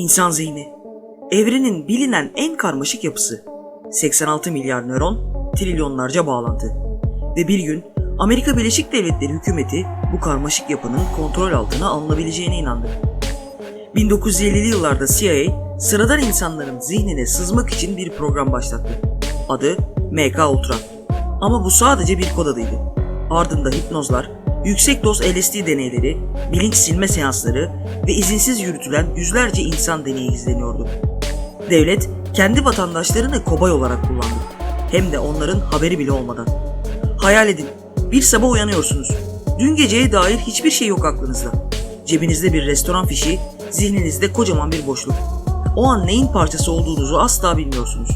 İnsan zihni. Evrenin bilinen en karmaşık yapısı. 86 milyar nöron, trilyonlarca bağlantı. Ve bir gün Amerika Birleşik Devletleri hükümeti bu karmaşık yapının kontrol altına alınabileceğine inandı. 1950'li yıllarda CIA sıradan insanların zihnine sızmak için bir program başlattı. Adı MK Ultra. Ama bu sadece bir kod adıydı. Ardında hipnozlar, yüksek doz LSD deneyleri, bilinç silme seansları ve izinsiz yürütülen yüzlerce insan deneyi izleniyordu. Devlet kendi vatandaşlarını kobay olarak kullandı. Hem de onların haberi bile olmadan. Hayal edin, bir sabah uyanıyorsunuz. Dün geceye dair hiçbir şey yok aklınızda. Cebinizde bir restoran fişi, zihninizde kocaman bir boşluk. O an neyin parçası olduğunuzu asla bilmiyorsunuz.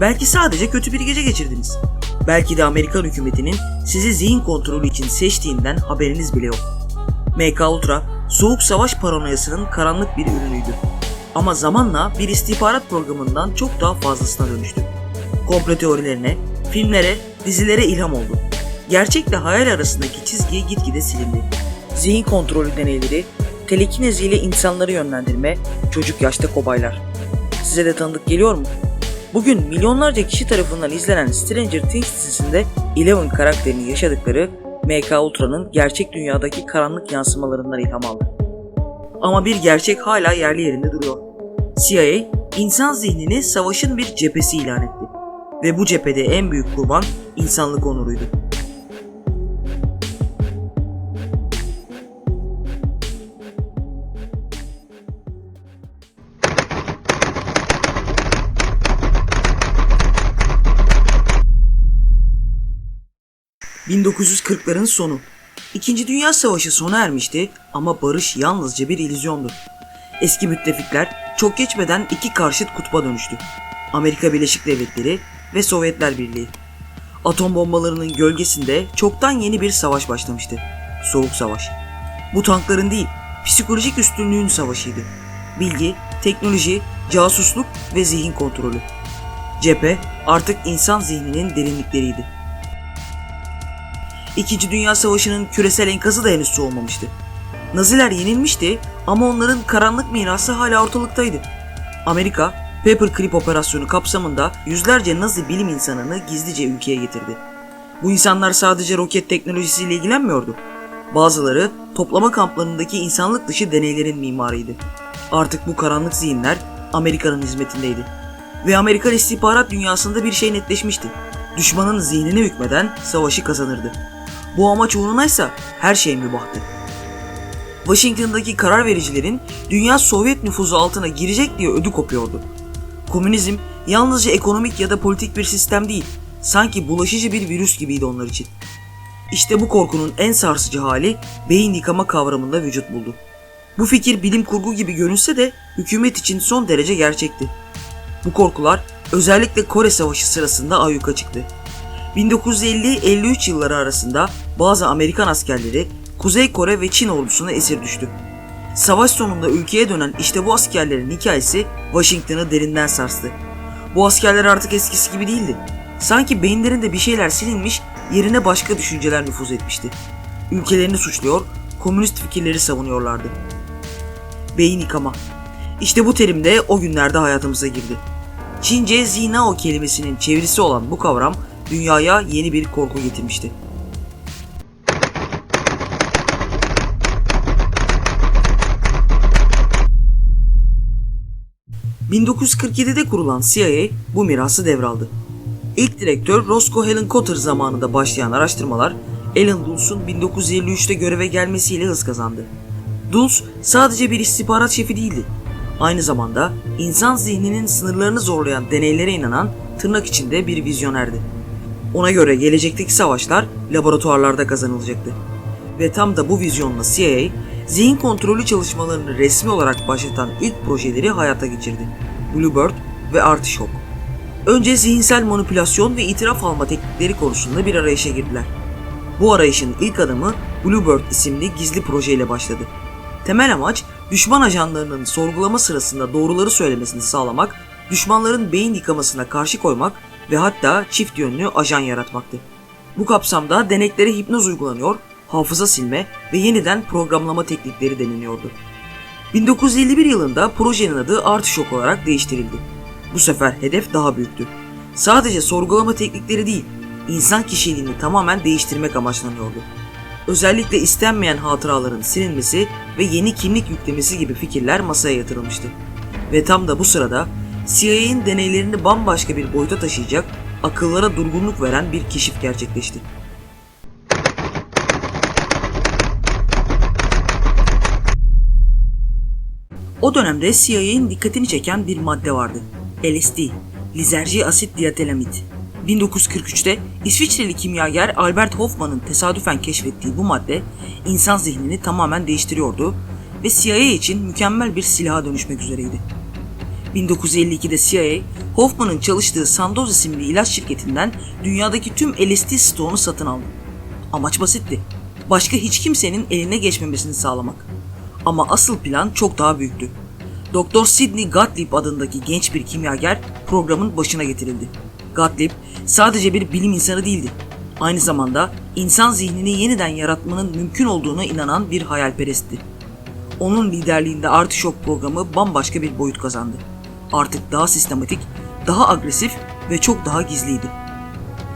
Belki sadece kötü bir gece geçirdiniz. Belki de Amerikan hükümetinin sizi zihin kontrolü için seçtiğinden haberiniz bile yok. MK Ultra, soğuk savaş paranoyasının karanlık bir ürünüydü. Ama zamanla bir istihbarat programından çok daha fazlasına dönüştü. Komplo teorilerine, filmlere, dizilere ilham oldu. Gerçekle hayal arasındaki çizgi gitgide silindi. Zihin kontrolü deneyleri, telekinezi ile insanları yönlendirme, çocuk yaşta kobaylar. Size de tanıdık geliyor mu? Bugün milyonlarca kişi tarafından izlenen Stranger Things dizisinde Eleven karakterini yaşadıkları MK Ultra'nın gerçek dünyadaki karanlık yansımalarından ilham aldı. Ama bir gerçek hala yerli yerinde duruyor. CIA, insan zihnini savaşın bir cephesi ilan etti. Ve bu cephede en büyük kurban insanlık onuruydu. ...1940'ların sonu. İkinci Dünya Savaşı sona ermişti ama barış yalnızca bir illüzyondu. Eski müttefikler çok geçmeden iki karşıt kutba dönüştü. Amerika Birleşik Devletleri ve Sovyetler Birliği. Atom bombalarının gölgesinde çoktan yeni bir savaş başlamıştı. Soğuk Savaş. Bu tankların değil, psikolojik üstünlüğün savaşıydı. Bilgi, teknoloji, casusluk ve zihin kontrolü. Cephe artık insan zihninin derinlikleriydi. İkinci Dünya Savaşı'nın küresel enkazı da henüz soğumamıştı. Naziler yenilmişti ama onların karanlık mirası hala ortalıktaydı. Amerika, Paperclip operasyonu kapsamında yüzlerce Nazi bilim insanını gizlice ülkeye getirdi. Bu insanlar sadece roket teknolojisiyle ilgilenmiyordu. Bazıları toplama kamplarındaki insanlık dışı deneylerin mimarıydı. Artık bu karanlık zihinler Amerika'nın hizmetindeydi. Ve Amerikan istihbarat dünyasında bir şey netleşmişti. Düşmanın zihnine hükmeden savaşı kazanırdı. Bu amaç uğrunaysa her şey mübahtı. Washington'daki karar vericilerin dünya Sovyet nüfuzu altına girecek diye ödü kopuyordu. Komünizm yalnızca ekonomik ya da politik bir sistem değil, sanki bulaşıcı bir virüs gibiydi onlar için. İşte bu korkunun en sarsıcı hali beyin yıkama kavramında vücut buldu. Bu fikir bilim kurgu gibi görünse de hükümet için son derece gerçekti. Bu korkular özellikle Kore Savaşı sırasında ayyuka çıktı. 1950-53 yılları arasında bazı Amerikan askerleri Kuzey Kore ve Çin ordusuna esir düştü. Savaş sonunda ülkeye dönen işte bu askerlerin hikayesi Washington'ı derinden sarstı. Bu askerler artık eskisi gibi değildi. Sanki beyinlerinde bir şeyler silinmiş, yerine başka düşünceler nüfuz etmişti. Ülkelerini suçluyor, komünist fikirleri savunuyorlardı. Beyin yıkama. İşte bu terim de o günlerde hayatımıza girdi. Çince zinao kelimesinin çevirisi olan bu kavram dünyaya yeni bir korku getirmişti. ...1947'de kurulan CIA bu mirası devraldı. İlk direktör Roscoe Helen Cotter zamanında başlayan araştırmalar... ...Alan Dulles''un 1953'te göreve gelmesiyle hız kazandı. Dulles sadece bir istihbarat şefi değildi. Aynı zamanda insan zihninin sınırlarını zorlayan deneylere inanan tırnak içinde bir vizyonerdi. Ona göre gelecekteki savaşlar laboratuvarlarda kazanılacaktı. Ve tam da bu vizyonla CIA, zihin kontrolü çalışmalarını resmi olarak başlatan ilk projeleri hayata geçirdi. Bluebird ve Artichoke. Önce zihinsel manipülasyon ve itiraf alma teknikleri konusunda bir arayışa girdiler. Bu arayışın ilk adımı Bluebird isimli gizli projeyle başladı. Temel amaç düşman ajanlarının sorgulama sırasında doğruları söylemesini sağlamak, düşmanların beyin yıkamasına karşı koymak ve hatta çift yönlü ajan yaratmaktı. Bu kapsamda deneklere hipnoz uygulanıyor, hafıza silme ve yeniden programlama teknikleri deneniyordu. 1951 yılında projenin adı Artichoke olarak değiştirildi. Bu sefer hedef daha büyüktü. Sadece sorgulama teknikleri değil, insan kişiliğini tamamen değiştirmek amaçlanıyordu. Özellikle istenmeyen hatıraların silinmesi ve yeni kimlik yüklemesi gibi fikirler masaya yatırılmıştı. Ve tam da bu sırada CIA'nin deneylerini bambaşka bir boyuta taşıyacak, akıllara durgunluk veren bir keşif gerçekleşti. O dönemde CIA'nin dikkatini çeken bir madde vardı. LSD, lizerji asit diatelamit. 1943'te İsviçreli kimyager Albert Hoffman'ın tesadüfen keşfettiği bu madde insan zihnini tamamen değiştiriyordu ve CIA için mükemmel bir silaha dönüşmek üzereydi. 1952'de CIA, Hoffman'ın çalıştığı Sandoz isimli ilaç şirketinden dünyadaki tüm LSD stoğunu satın aldı. Amaç basitti. Başka hiç kimsenin eline geçmemesini sağlamak. Ama asıl plan çok daha büyüktü. Dr. Sidney Gottlieb adındaki genç bir kimyager programın başına getirildi. Gottlieb sadece bir bilim insanı değildi. Aynı zamanda insan zihnini yeniden yaratmanın mümkün olduğuna inanan bir hayalperestti. Onun liderliğinde Artichoke programı bambaşka bir boyut kazandı. Artık daha sistematik, daha agresif ve çok daha gizliydi.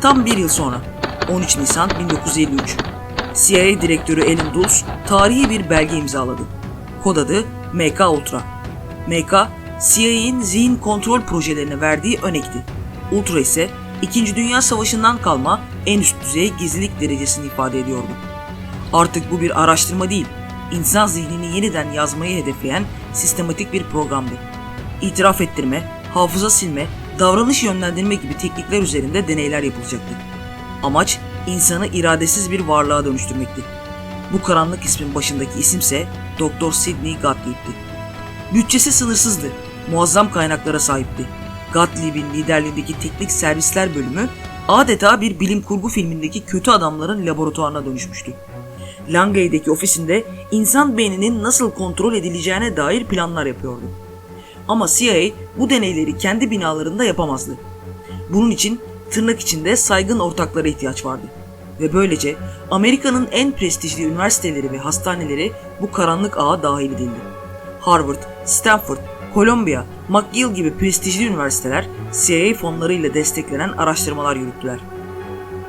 Tam bir yıl sonra, 13 Nisan 1953, CIA Direktörü Alan Dulles tarihi bir belge imzaladı. Kod adı MK Ultra. MK, CIA'nin zihin kontrol projelerine verdiği önekti. Ultra ise 2. Dünya Savaşı'ndan kalma en üst düzey gizlilik derecesini ifade ediyordu. Artık bu bir araştırma değil, insan zihnini yeniden yazmayı hedefleyen sistematik bir programdı. İtiraf ettirme, hafıza silme, davranış yönlendirme gibi teknikler üzerinde deneyler yapılacaktı. Amaç insanı iradesiz bir varlığa dönüştürmekti. Bu karanlık ismin başındaki isimse Dr. Sidney Gottlieb'ti. Bütçesi sınırsızdı, muazzam kaynaklara sahipti. Gottlieb'in liderliğindeki teknik servisler bölümü adeta bir bilim kurgu filmindeki kötü adamların laboratuvarına dönüşmüştü. Langley'deki ofisinde insan beyninin nasıl kontrol edileceğine dair planlar yapıyordu. Ama CIA bu deneyleri kendi binalarında yapamazdı. Bunun için tırnak içinde saygın ortaklara ihtiyaç vardı. Ve böylece Amerika'nın en prestijli üniversiteleri ve hastaneleri bu karanlık ağa dahil edildi. Harvard, Stanford, Columbia, McGill gibi prestijli üniversiteler CIA fonlarıyla desteklenen araştırmalar yürüttüler.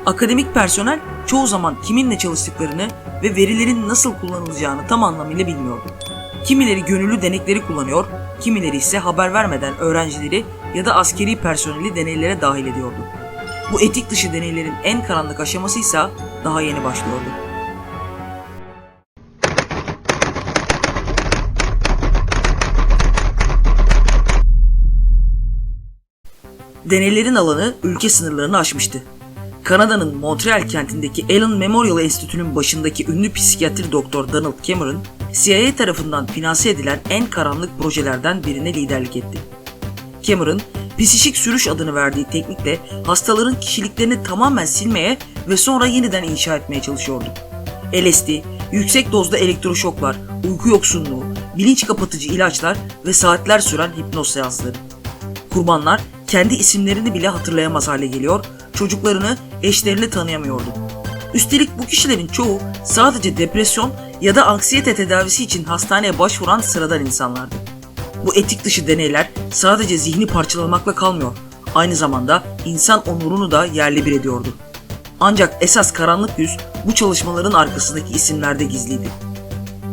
Akademik personel çoğu zaman kiminle çalıştıklarını ve verilerin nasıl kullanılacağını tam anlamıyla bilmiyordu. Kimileri gönüllü denekleri kullanıyor, kimileri ise haber vermeden öğrencileri ya da askeri personeli deneylere dahil ediyordu. Bu etik dışı deneylerin en karanlık aşaması ise daha yeni başlıyordu. Deneylerin alanı ülke sınırlarını aşmıştı. Kanada'nın Montreal kentindeki Allen Memorial Enstitü'nün başındaki ünlü psikiyatri doktor Donald Cameron, CIA tarafından finanse edilen en karanlık projelerden birine liderlik etti. Cameron, psişik sürüş adını verdiği teknikle hastaların kişiliklerini tamamen silmeye ve sonra yeniden inşa etmeye çalışıyordu. LSD, yüksek dozda elektroşoklar, uyku yoksunluğu, bilinç kapatıcı ilaçlar ve saatler süren hipnoz seansları. Kurbanlar kendi isimlerini bile hatırlayamaz hale geliyor, çocuklarını, eşlerini tanıyamıyordu. Üstelik bu kişilerin çoğu sadece depresyon ya da anksiyete tedavisi için hastaneye başvuran sıradan insanlardı. Bu etik dışı deneyler sadece zihni parçalamakla kalmıyor, aynı zamanda insan onurunu da yerle bir ediyordu. Ancak esas karanlık yüz bu çalışmaların arkasındaki isimlerde gizliydi.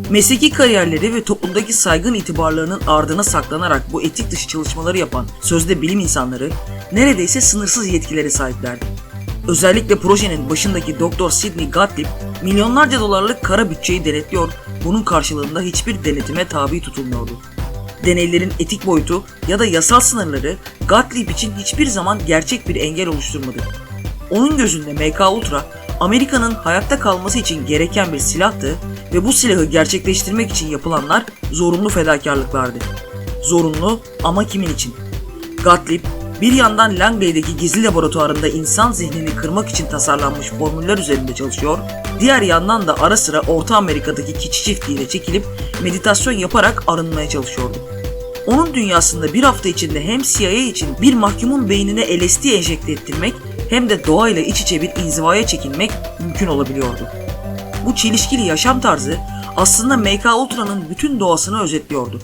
Mesleki kariyerleri ve toplumdaki saygın itibarlarının ardına saklanarak bu etik dışı çalışmaları yapan sözde bilim insanları neredeyse sınırsız yetkilere sahiplerdi. Özellikle projenin başındaki Dr. Sidney Gottlieb milyonlarca dolarlık kara bütçeyi denetliyor, bunun karşılığında hiçbir denetime tabi tutulmuyordu. Deneylerin etik boyutu ya da yasal sınırları Gottlieb için hiçbir zaman gerçek bir engel oluşturmadı. Onun gözünde MK Ultra Amerika'nın hayatta kalması için gereken bir silahtı ve bu silahı gerçekleştirmek için yapılanlar zorunlu fedakarlıklardı. Zorunlu ama kimin için? Gottlieb bir yandan Langley'deki gizli laboratuvarında insan zihnini kırmak için tasarlanmış formüller üzerinde çalışıyor, diğer yandan da ara sıra Orta Amerika'daki keçi çiftliğine çekilip meditasyon yaparak arınmaya çalışıyordu. Onun dünyasında bir hafta içinde hem CIA için bir mahkumun beynine LSD enjekte ettirmek hem de doğayla iç içe bir inzivaya çekilmek mümkün olabiliyordu. Bu çelişkili yaşam tarzı aslında MK Ultra'nın bütün doğasını özetliyordu.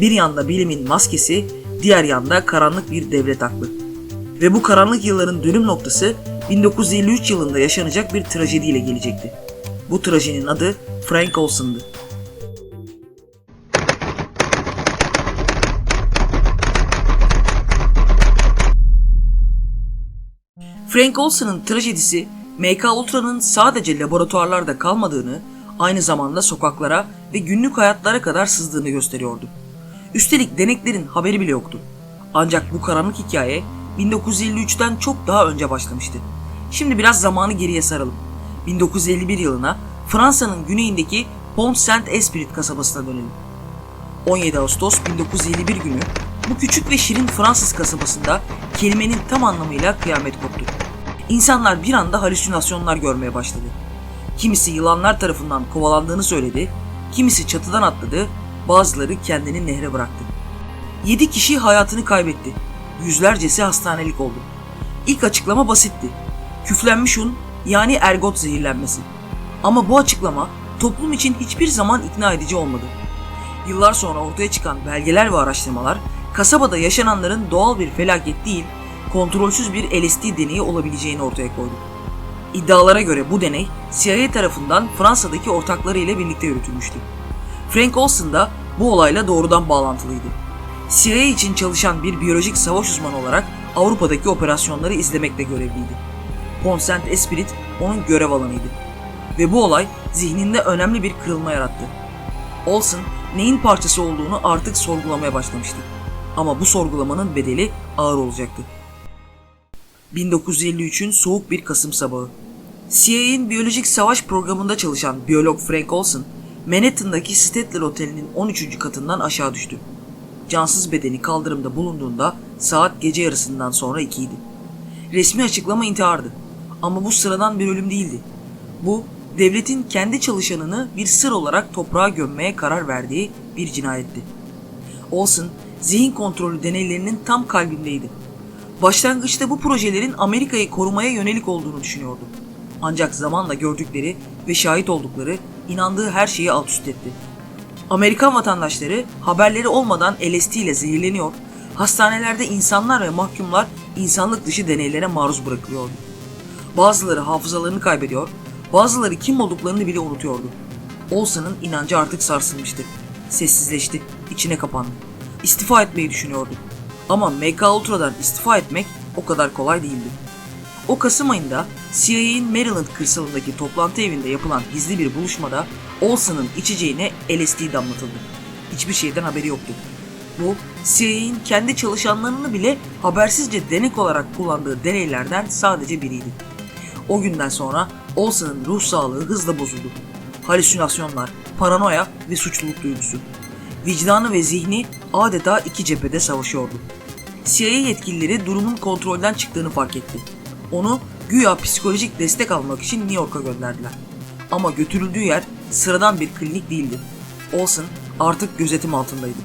Bir yanda bilimin maskesi, diğer yanda karanlık bir devlet aklı. Ve bu karanlık yılların dönüm noktası 1953 yılında yaşanacak bir trajediyle gelecekti. Bu trajedinin adı Frank Olson'dı. Frank Olson'ın trajedisi MK Ultra'nın sadece laboratuvarlarda kalmadığını, aynı zamanda sokaklara ve günlük hayatlara kadar sızdığını gösteriyordu. Üstelik deneklerin haberi bile yoktu. Ancak bu karanlık hikaye 1953'ten çok daha önce başlamıştı. Şimdi biraz zamanı geriye saralım. 1951 yılına Fransa'nın güneyindeki Pont Saint-Esprit kasabasına dönelim. 17 Ağustos 1951 günü bu küçük ve şirin Fransız kasabasında kelimenin tam anlamıyla kıyamet koptu. İnsanlar bir anda halüsinasyonlar görmeye başladı. Kimisi yılanlar tarafından kovalandığını söyledi, kimisi çatıdan atladı, bazıları kendini nehre bıraktı. 7 kişi hayatını kaybetti. Yüzlercesi hastanelik oldu. İlk açıklama basitti. Küflenmiş un yani ergot zehirlenmesi. Ama bu açıklama toplum için hiçbir zaman ikna edici olmadı. Yıllar sonra ortaya çıkan belgeler ve araştırmalar kasabada yaşananların doğal bir felaket değil, kontrolsüz bir LSD deneyi olabileceğini ortaya koydu. İddialara göre bu deney CIA tarafından Fransa'daki ortakları ile birlikte yürütülmüştü. Frank Olson da bu olayla doğrudan bağlantılıydı. CIA için çalışan bir biyolojik savaş uzmanı olarak Avrupa'daki operasyonları izlemekle görevliydi. Pont Saint Esprit onun görev alanıydı. Ve bu olay zihninde önemli bir kırılma yarattı. Olson neyin parçası olduğunu artık sorgulamaya başlamıştı. Ama bu sorgulamanın bedeli ağır olacaktı. 1953'ün soğuk bir Kasım sabahı. CIA'in biyolojik savaş programında çalışan biyolog Frank Olson, Manhattan'daki Statler Oteli'nin 13. katından aşağı düştü. Cansız bedeni kaldırımda bulunduğunda saat gece yarısından sonra 2 idi. Resmi açıklama intihardı. Ama bu sıradan bir ölüm değildi. Bu, devletin kendi çalışanını bir sır olarak toprağa gömmeye karar verdiği bir cinayetti. Olson, zihin kontrolü deneylerinin tam kalbindeydi. Başlangıçta bu projelerin Amerika'yı korumaya yönelik olduğunu düşünüyordu. Ancak zamanla gördükleri ve şahit oldukları inandığı her şeyi alt üst etti. Amerikan vatandaşları haberleri olmadan LSD ile zehirleniyor, hastanelerde insanlar ve mahkumlar insanlık dışı deneylere maruz bırakılıyordu. Bazıları hafızalarını kaybediyor, bazıları kim olduklarını bile unutuyordu. Olsa'nın inancı artık sarsılmıştı. Sessizleşti, içine kapandı. İstifa etmeyi düşünüyordu. Ama MK Ultra'dan istifa etmek o kadar kolay değildi. O Kasım ayında CIA'in Maryland kırsalındaki toplantı evinde yapılan gizli bir buluşmada Olson'ın içeceğine LSD damlatıldı. Hiçbir şeyden haberi yoktu. Bu CIA'in kendi çalışanlarını bile habersizce denek olarak kullandığı deneylerden sadece biriydi. O günden sonra Olson'ın ruh sağlığı hızla bozuldu. Halüsinasyonlar, paranoya ve suçluluk duygusu. Vicdanı ve zihni adeta iki cephede savaşıyordu. CIA yetkilileri durumun kontrolden çıktığını fark etti. Onu güya psikolojik destek almak için New York'a gönderdiler. Ama götürüldüğü yer sıradan bir klinik değildi. Olson artık gözetim altındaydı.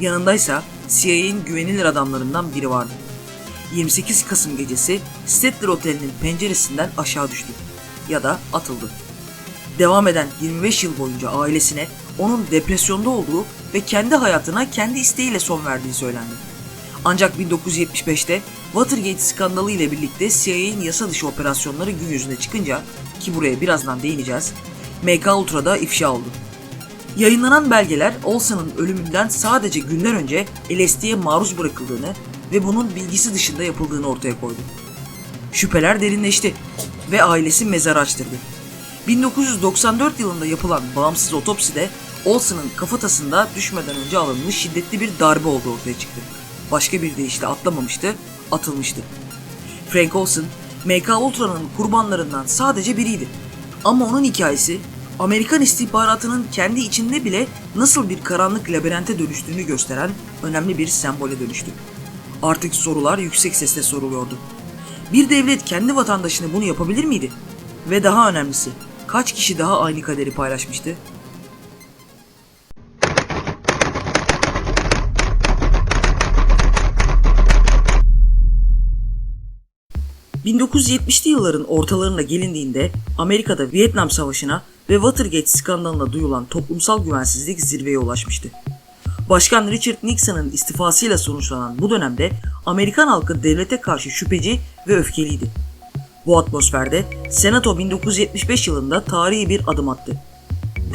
Yanındaysa CIA'in güvenilir adamlarından biri vardı. 28 Kasım gecesi Statler Oteli'nin penceresinden aşağı düştü. Ya da atıldı. Devam eden 25 yıl boyunca ailesine onun depresyonda olduğu ve kendi hayatına kendi isteğiyle son verdiği söylendi. Ancak 1975'te Watergate skandalı ile birlikte CIA'in yasa dışı operasyonları gün yüzüne çıkınca ki buraya birazdan değineceğiz, MK Ultra'da ifşa oldu. Yayınlanan belgeler Olson'ın ölümünden sadece günler önce LSD'ye maruz bırakıldığını ve bunun bilgisi dışında yapıldığını ortaya koydu. Şüpheler derinleşti ve ailesi mezar açtırdı. 1994 yılında yapılan bağımsız otopside Olson'ın kafatasında düşmeden önce alınmış şiddetli bir darbe olduğu ortaya çıktı. Başka bir deyişle atlamamıştı, atılmıştı. Frank Olson, MK Ultra'nın kurbanlarından sadece biriydi. Ama onun hikayesi Amerikan istihbaratının kendi içinde bile nasıl bir karanlık labirente dönüştüğünü gösteren önemli bir sembole dönüştü. Artık sorular yüksek sesle soruluyordu. Bir devlet kendi vatandaşını bunu yapabilir miydi? Ve daha önemlisi, kaç kişi daha aynı kaderi paylaşmıştı? ...1970'li yılların ortalarına gelindiğinde Amerika'da Vietnam Savaşı'na ve Watergate skandalına duyulan toplumsal güvensizlik zirveye ulaşmıştı. Başkan Richard Nixon'ın istifasıyla sonuçlanan bu dönemde Amerikan halkı devlete karşı şüpheci ve öfkeliydi. Bu atmosferde Senato 1975 yılında tarihi bir adım attı.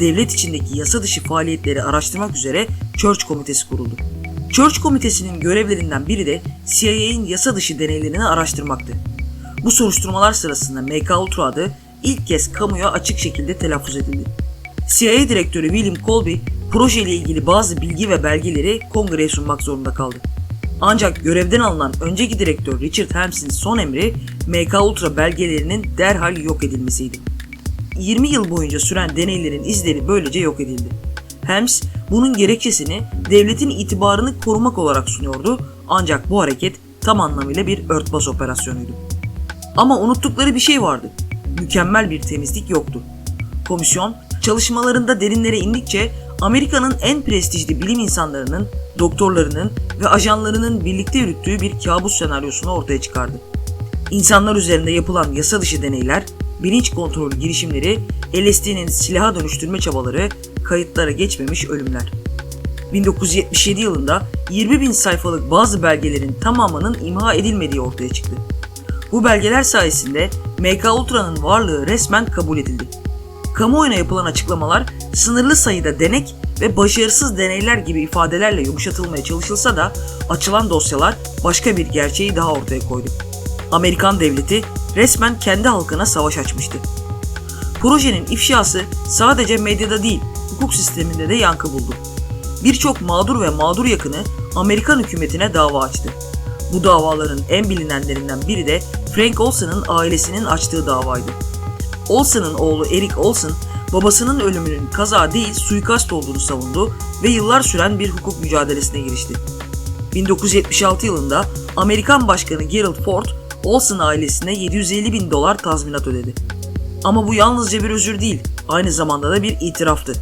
Devlet içindeki yasa dışı faaliyetleri araştırmak üzere Church Komitesi kuruldu. Church Komitesi'nin görevlerinden biri de CIA'in yasa dışı deneylerini araştırmaktı. Bu soruşturmalar sırasında MK Ultra adı ilk kez kamuya açık şekilde telaffuz edildi. CIA direktörü William Colby projeyle ilgili bazı bilgi ve belgeleri kongreye sunmak zorunda kaldı. Ancak görevden alınan önceki direktör Richard Helms'in son emri MK Ultra belgelerinin derhal yok edilmesiydi. 20 yıl boyunca süren deneylerin izleri böylece yok edildi. Helms bunun gerekçesini devletin itibarını korumak olarak sunuyordu ancak bu hareket tam anlamıyla bir örtbas operasyonuydu. Ama unuttukları bir şey vardı. Mükemmel bir temizlik yoktu. Komisyon çalışmalarında derinlere indikçe Amerika'nın en prestijli bilim insanlarının, doktorlarının ve ajanlarının birlikte yürüttüğü bir kabus senaryosunu ortaya çıkardı. İnsanlar üzerinde yapılan yasa dışı deneyler, bilinç kontrolü girişimleri, LSD'nin silaha dönüştürme çabaları, kayıtlara geçmemiş ölümler. 1977 yılında 20 bin sayfalık bazı belgelerin tamamının imha edilmediği ortaya çıktı. Bu belgeler sayesinde MK Ultra'nın varlığı resmen kabul edildi. Kamuoyuna yapılan açıklamalar sınırlı sayıda denek ve başarısız deneyler gibi ifadelerle yumuşatılmaya çalışılsa da açılan dosyalar başka bir gerçeği daha ortaya koydu. Amerikan devleti resmen kendi halkına savaş açmıştı. Projenin ifşası sadece medyada değil, hukuk sisteminde de yankı buldu. Birçok mağdur ve mağdur yakını Amerikan hükümetine dava açtı. Bu davaların en bilinenlerinden biri de Frank Olson'ın ailesinin açtığı davaydı. Olson'ın oğlu Eric Olson, babasının ölümünün kaza değil suikast olduğunu savundu ve yıllar süren bir hukuk mücadelesine girişti. 1976 yılında Amerikan Başkanı Gerald Ford, Olson ailesine 750 bin dolar tazminat ödedi. Ama bu yalnızca bir özür değil, aynı zamanda da bir itiraftı.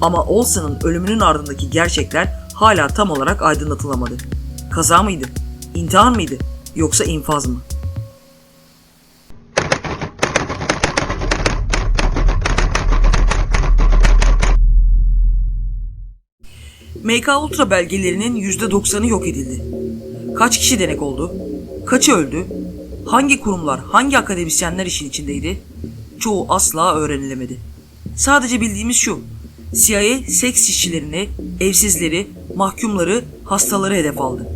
Ama Olson'ın ölümünün ardındaki gerçekler hala tam olarak aydınlatılamadı. Kaza mıydı? İntihar mıydı? Yoksa infaz mı? MK Ultra belgelerinin %90'ı yok edildi. Kaç kişi denek oldu? Kaçı öldü? Hangi kurumlar, hangi akademisyenler işin içindeydi? Çoğu asla öğrenilemedi. Sadece bildiğimiz şu. CIA seks işçilerini, evsizleri, mahkumları, hastaları hedef aldı.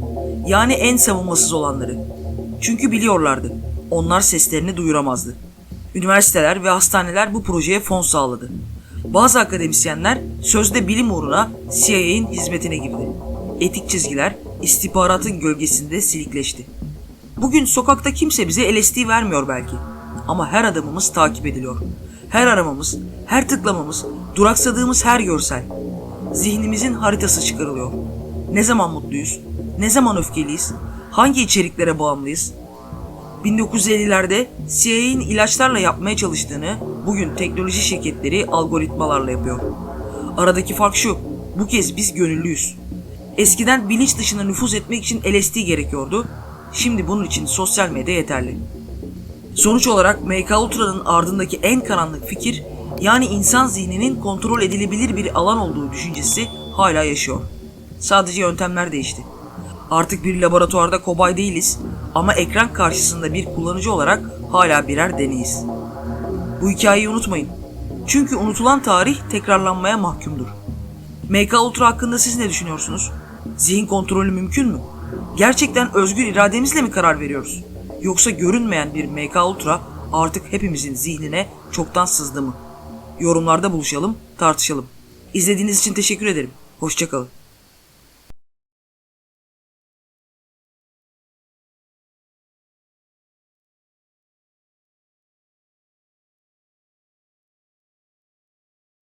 Yani en savunmasız olanları. Çünkü biliyorlardı. Onlar seslerini duyuramazdı. Üniversiteler ve hastaneler bu projeye fon sağladı. Bazı akademisyenler sözde bilim uğruna CIA'in hizmetine girdi. Etik çizgiler istihbaratın gölgesinde silikleşti. Bugün sokakta kimse bize LSD vermiyor belki. Ama her adımımız takip ediliyor. Her aramamız, her tıklamamız, duraksadığımız her görsel. Zihnimizin haritası çıkarılıyor. Ne zaman mutluyuz? Ne zaman öfkeliyiz? Hangi içeriklere bağımlıyız? 1950'lerde CIA'in ilaçlarla yapmaya çalıştığını bugün teknoloji şirketleri algoritmalarla yapıyor. Aradaki fark şu, bu kez biz gönüllüyüz. Eskiden bilinç dışına nüfuz etmek için LSD gerekiyordu, şimdi bunun için sosyal medya yeterli. Sonuç olarak MK Ultra'nın ardındaki en karanlık fikir, yani insan zihninin kontrol edilebilir bir alan olduğu düşüncesi hala yaşıyor. Sadece yöntemler değişti. Artık bir laboratuvarda kobay değiliz ama ekran karşısında bir kullanıcı olarak hala birer deneyiz. Bu hikayeyi unutmayın. Çünkü unutulan tarih tekrarlanmaya mahkumdur. MK Ultra hakkında siz ne düşünüyorsunuz? Zihin kontrolü mümkün mü? Gerçekten özgür irademizle mi karar veriyoruz? Yoksa görünmeyen bir MK Ultra artık hepimizin zihnine çoktan sızdı mı? Yorumlarda buluşalım, tartışalım. İzlediğiniz için teşekkür ederim. Hoşçakalın.